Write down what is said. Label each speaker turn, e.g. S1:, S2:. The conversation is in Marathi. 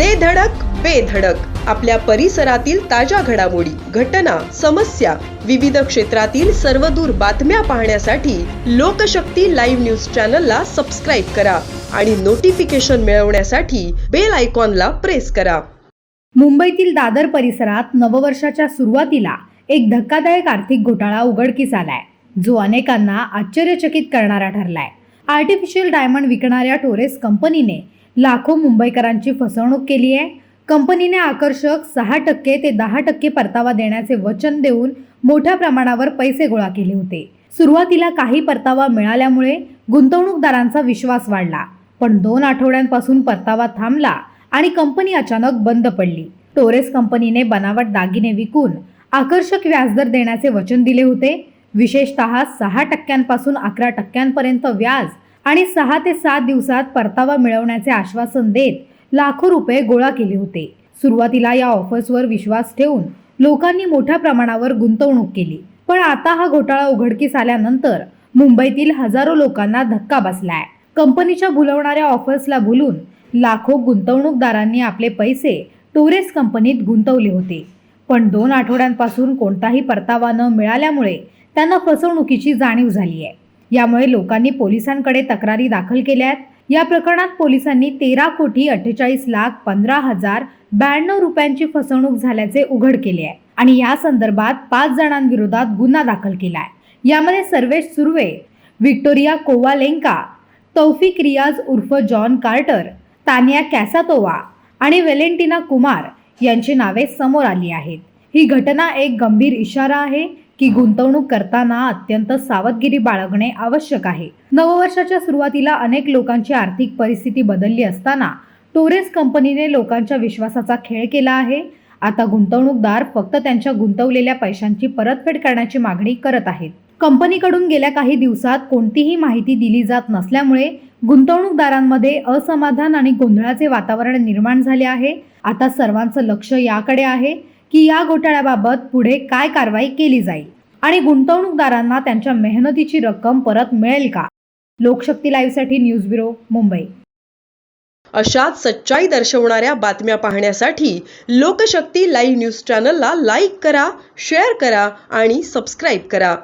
S1: दे धडक बेधडक आपल्या परिसरातील ताज्या घडामोडी घटना समस्या विविध क्षेत्रातील सर्वदूर बातम्या पाहण्यासाठी लोकशक्ती लाईव्ह न्यूज चॅनलला सबस्क्राईब करा आणि नोटिफिकेशन मिळवण्यासाठी बेल आयकॉनला प्रेस करा.
S2: मुंबईतील दादर परिसरात नववर्षाच्या सुरुवातीला एक धक्कादायक आर्थिक घोटाळा उघडकीस आलाय. जो अनेकांना आश्चर्यचकित करणारा ठरलाय. आर्टिफिशियल डायमंड विकणाऱ्या टोरेस कंपनीने लाखो मुंबईकरांची फसवणूक केली आहे. कंपनीने आकर्षक सहा टक्के ते दहा टक्के परतावा देण्याचे वचन देऊन मोठ्या प्रमाणावर पैसे गोळा केले होते. सुरुवातीला काही परतावा मिळाल्यामुळे गुंतवणूकदारांचा विश्वास वाढला पण दोन आठवड्यांपासून परतावा थांबला आणि कंपनी अचानक बंद पडली. टोरेस कंपनीने बनावट दागिने विकून आकर्षक व्याजदर देण्याचे वचन दिले होते. विशेषतः सहा टक्क्यांपासून अकरा टक्क्यांपर्यंत व्याज आणि सहा ते सात दिवसात परतावा मिळवण्याचे आश्वासन देत लाखो रुपये गोळा केले होते. सुरुवातीला या ऑफर्सवर विश्वास ठेवून लोकांनी मोठ्या प्रमाणावर गुंतवणूक केली. पण आता हा घोटाळा उघडकीस आल्यानंतर मुंबईतील हजारो लोकांना धक्का बसलाय. कंपनीच्या भुलवणाऱ्या ऑफर्सला भुलून लाखो गुंतवणूकदारांनी आपले पैसे टोरेस कंपनीत गुंतवले होते. पण दोन आठवड्यांपासून कोणताही परतावा न मिळाल्यामुळे त्यांना फसवणुकीची जाणीव झाली आहे यामुळे लोकांनी पोलिसांकडे तक्रारी दाखल केल्या आहेत या प्रकरणात पोलिसांनी तेरा कोटी अठ्ठेचाळीस लाख पंधरा हजार ब्याण्णव रुपयांची फसवणूक झाल्याचे उघड केले आहे आणि या संदर्भात पाच जणांविरोधात गुन्हा दाखल केला आहे. यामध्ये सर्वेश सुर्वे व्हिक्टोरिया कोवालेंका तौफिक रियाज उर्फ जॉन कार्टर तानिया कॅसातोवा आणि वेलेंटिना कुमार यांची नावे समोर आली आहेत. ही घटना एक गंभीर इशारा आहे. की गुंतवणूक करताना अत्यंत सावधगिरी बाळगणे आवश्यक आहे. नववर्षाच्या सुरुवातीला अनेक लोकांची आर्थिक परिस्थिती बदलली असताना टोरेस कंपनीने लोकांच्या विश्वासाचा खेळ केला आहे. आता गुंतवणूकदार फक्त त्यांच्या गुंतवलेल्या पैशांची परतफेड करण्याची मागणी करत आहेत. कंपनीकडून गेल्या काही दिवसात कोणतीही माहिती दिली जात नसल्यामुळे गुंतवणूकदारांमध्ये असमाधान आणि गोंधळाचे वातावरण निर्माण झाले आहे. आता सर्वांचं लक्ष याकडे आहे. की या घोटाळ्याबाबत पुढे काय कारवाई केली जाईल? आणि गुंतवणूकदारांना त्यांच्या मेहनतीची रक्कम परत मिळेल का? लोकशक्ती लाईव्हसाठी न्यूज ब्युरो मुंबई.
S1: अशाच सच्चाई दर्शवणाऱ्या बातम्या पाहण्यासाठी लोकशक्ती लाईव्ह न्यूज चॅनलला लाईक करा शेअर करा आणि सबस्क्राईब करा.